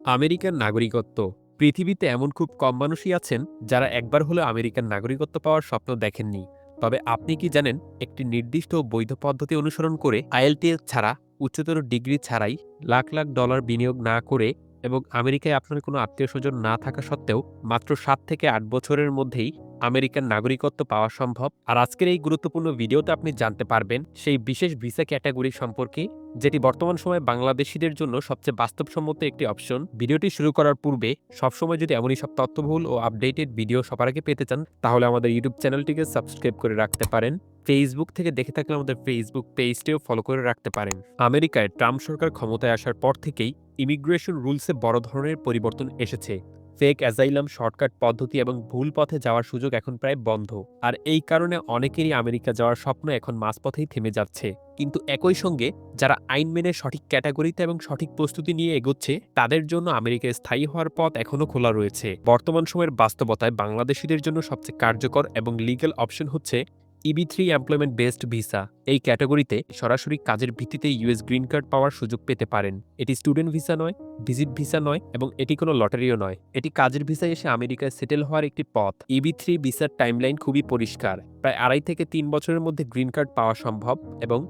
American নাগরিকত্ব। পৃথিবীতে এমন খুব কম মানুষই আছেন যারা একবার হলেও আমেরিকান নাগরিকত্ব পাওয়ার স্বপ্ন দেখেননি। তবে আপনি কি জানেন, একটি নির্দিষ্ট বৈধ পদ্ধতি অনুসরণ করে আইএলটিএস ছাড়া, উচ্চতর ডিগ্রি ছাড়াই লাখ লাখ ডলার বিনিয়োগ না করে এবং আমেরিকায় আপনার কোনো আত্মীয় স্বজন না থাকা সত্ত্বেও মাত্র সাত থেকে আট বছরের মধ্যেই আমেরিকান নাগরিকত্ব পাওয়া সম্ভব। আর আজকের এই গুরুত্বপূর্ণ ভিডিওতে আপনি জানতে পারবেন সেই বিশেষ ভিসা ক্যাটাগরি সম্পর্কে, যেটি বর্তমান সময়ে বাংলাদেশিদের জন্য সবচেয়ে বাস্তবসম্মত একটি অপশন। ভিডিওটি শুরু করার পূর্বে সবসময় যদি এমনই সব তথ্যবহুল ও আপডেটেড ভিডিও সবার আগে পেতে চান, তাহলে আমাদের ইউটিউব চ্যানেলটিকে সাবস্ক্রাইব করে রাখতে পারেন। ফেসবুক থেকে দেখে থাকলে আমাদের ফেসবুক পেজটিও ফলো করে রাখতে পারেন। আমেরিকায় ট্রাম্প সরকার ক্ষমতায় আসার পর থেকেই ইমিগ্রেশন রুলসে বড় ধরনের পরিবর্তন এসেছে। ফেক অ্যাজাইলাম শর্টকাট পদ্ধতি এবং ভুল পথে যাওয়ার সুযোগ এখন প্রায় বন্ধ। আর এই কারণে অনেকেরই আমেরিকা যাওয়ার স্বপ্ন এখন মাঝপথেই থেমে যাচ্ছে। কিন্তু একই সঙ্গে যারা আইন মেনে সঠিক ক্যাটাগরিতে এবং সঠিক প্রস্তুতি নিয়ে এগোচ্ছে, তাদের জন্য আমেরিকায় স্থায়ী হওয়ার পথ এখনও খোলা রয়েছে। বর্তমান সময়ের বাস্তবতায় বাংলাদেশিদের জন্য সবচেয়ে কার্যকর এবং লিগ্যাল অপশন হচ্ছে EB three employment based visa এই ক্যাটাগরিতে সরাসরি কাজের ভিত্তিতে ইউএস গ্রিন কার্ড পাওয়ার সুযোগ পেতে পারেন। এটি স্টুডেন্ট ভিসা নয় ভিজিট ভিসা নয় এবং এটি কোনো লটারিও নয়। এটি কাজের ভিসায় এসে আমেরিকায় সেটেল হওয়ার একটি পথ। ইবি থ্রি ভিসার টাইমলাইন খুবই পরিষ্কার। প্রায় আড়াই থেকে তিন বছরের মধ্যে গ্রিন কার্ড পাওয়া সম্ভব এবং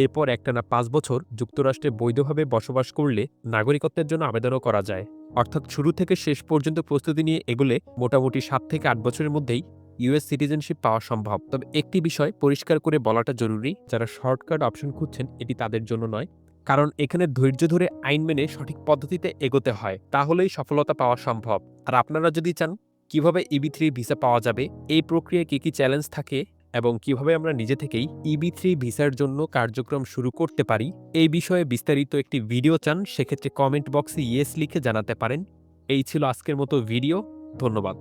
এরপর একটানা পাঁচ বছর যুক্তরাষ্ট্রে বৈধভাবে বসবাস করলে নাগরিকত্বের জন্য আবেদনও করা যায়। অর্থাৎ শুরু থেকে শেষ পর্যন্ত প্রস্তুতি নিয়ে এগুলে মোটামুটি সাত থেকে আট বছরের মধ্যেই ইউএস সিটিজেনশিপ পাওয়া সম্ভব। তবে একটি বিষয় পরিষ্কার করে বলাটা জরুরি, যারা শর্টকাট অপশন খুঁজছেন, এটি তাদের জন্য নয়। কারণ এখানে ধৈর্য ধরে আইন মেনে সঠিক পদ্ধতিতে এগোতে হয়, তাহলেই সফলতা পাওয়া সম্ভব। আর আপনারা যদি চান, কীভাবে ইবি থ্রি ভিসা পাওয়া যাবে, এই প্রক্রিয়ায় কী কী চ্যালেঞ্জ থাকে, এবং কীভাবে আমরা নিজে থেকেই ইবি থ্রি ভিসার জন্য কার্যক্রম শুরু করতে পারি, এই বিষয়ে বিস্তারিত একটি ভিডিও চান, সেক্ষেত্রে কমেন্ট বক্সে ইয়েস লিখে জানাতে পারেন। এই ছিল আজকের মতো ভিডিও ধন্যবাদ।